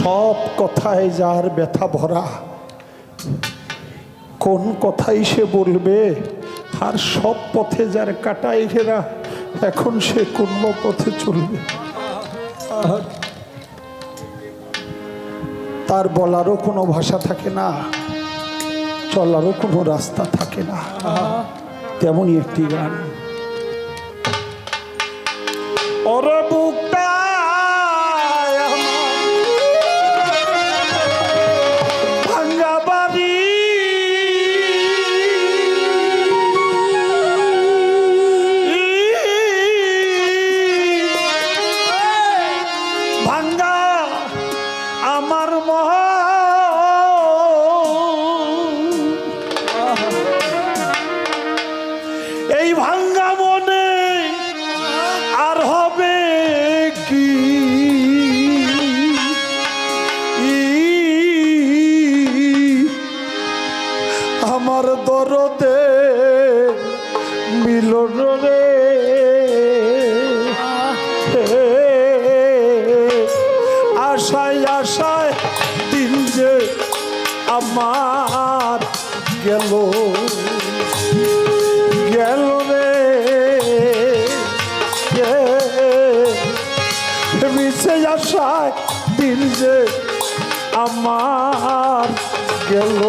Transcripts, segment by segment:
সব কথায় যার ব্যথা ভরা, কোন কথাই সে বলবে, আর সব পথে যার কাটাই ঘেরা, এখন সে কোন পথে চলবে? তার বলারও কোনো ভাষা থাকে না, চলারও কোনো রাস্তা থাকে না, তেমনই একটি গান। ওরে আমার দরদে মিলন রে। আশায় আশায় দিন যে আমার গেল। গেল রে। মিশে আশায় দিন যে আমার গেল।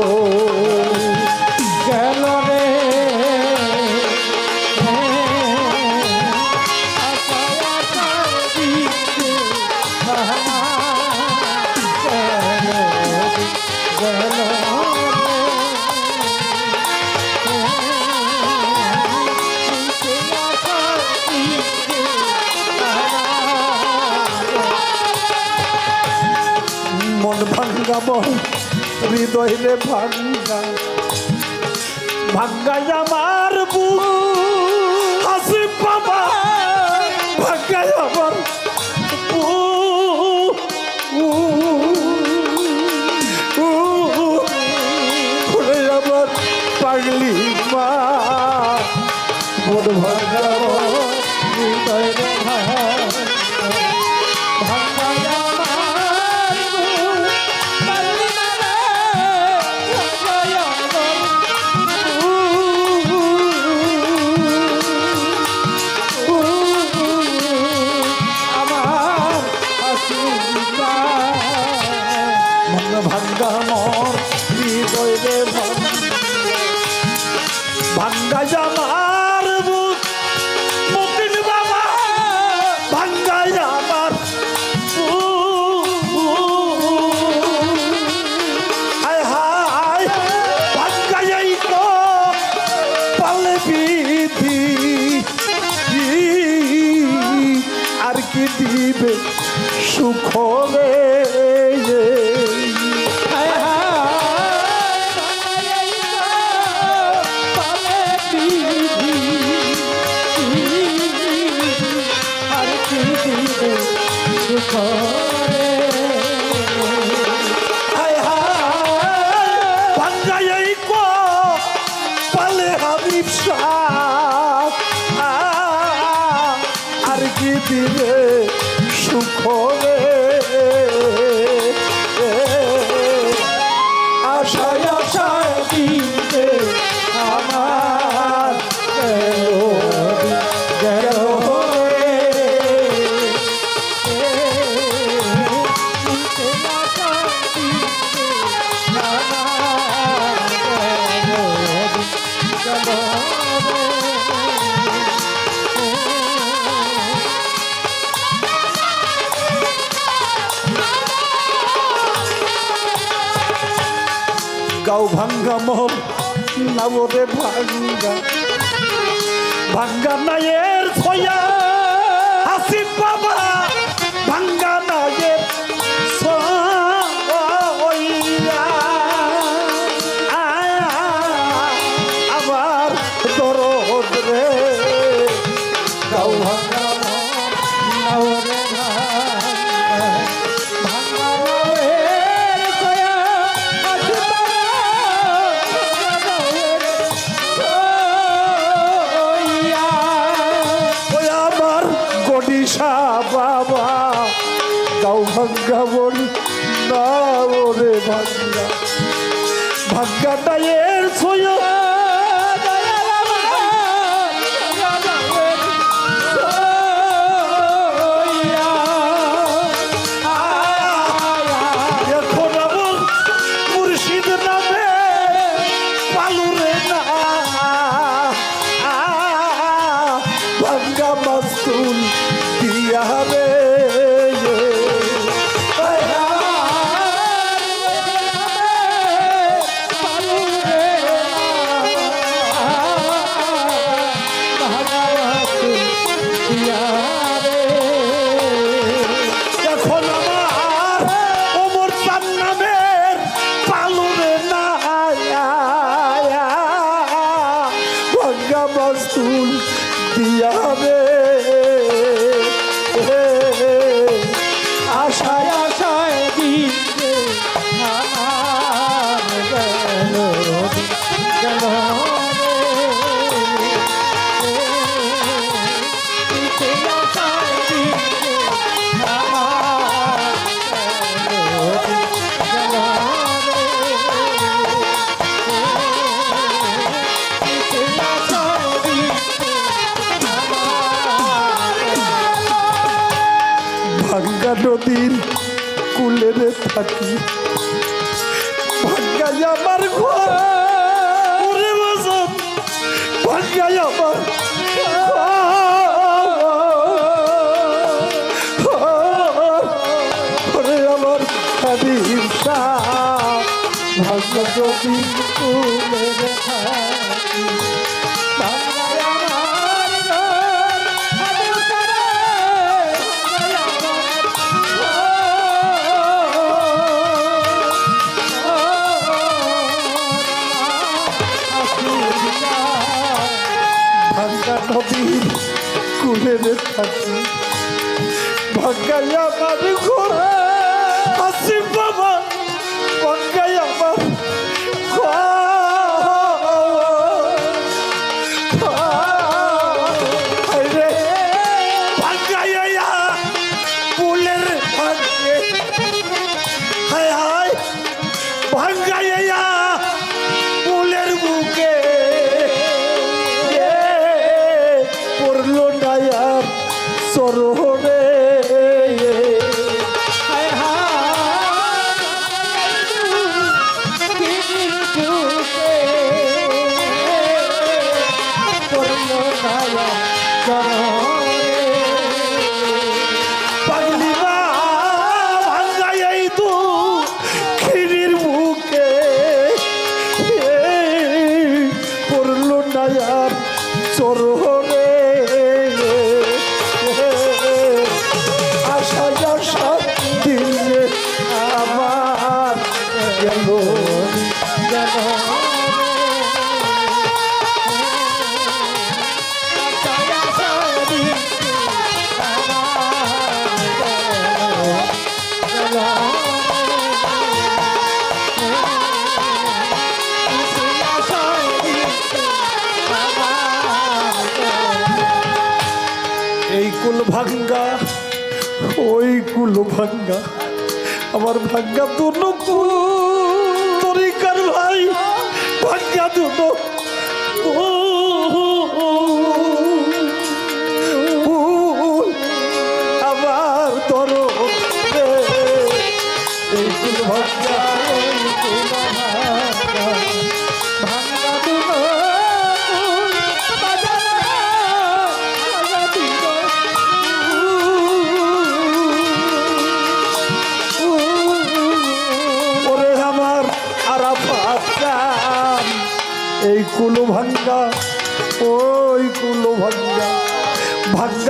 গেল রে। মন ভাঙ্গা মন হৃদয় রে ভাঙ্গা। ভাঙ্গা আমার বুক। Oh. গাও ভাঙ্গা মন নাবরে ভাঙ্গা। ভাঙ্গা নায়ের ছয়া হাসি বাবা ভাঙ্গা ভাঙ্গা বলি না ওরে ভাঙ্গা। ভাঙ্গাটা এর ছয় কুলেরে থাকি। ভাঙ্গাই আমার ঘর। ভাঙ্গাই আমার আমার নদীর কুলে থাকি। ভাঙ্গাই আমার ঘর। হাসি বাবা ভাঙ্গাই আমার করো এই কুল ভাঙ্গা, ওই কুল ভাঙ্গা, আমার ভাঙ্গা দুনো তরিকার ভাই? ভাঙ্গা দুনো আমার ধরো এই কুল ভাঙ্গা।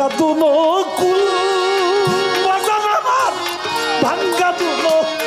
ভাঙ্গা দু নকুল বাজান আমার ভাঙ্গা দু আরে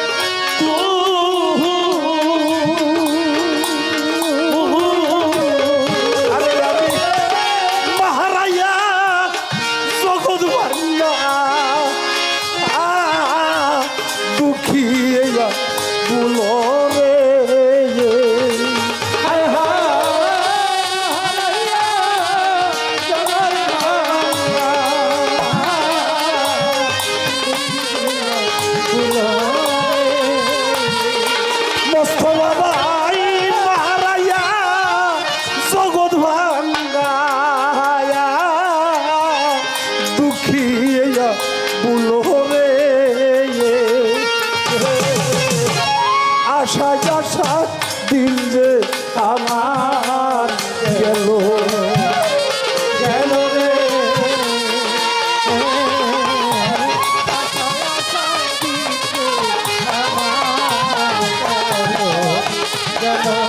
Lord.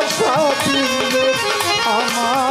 আশা দিলে আমার।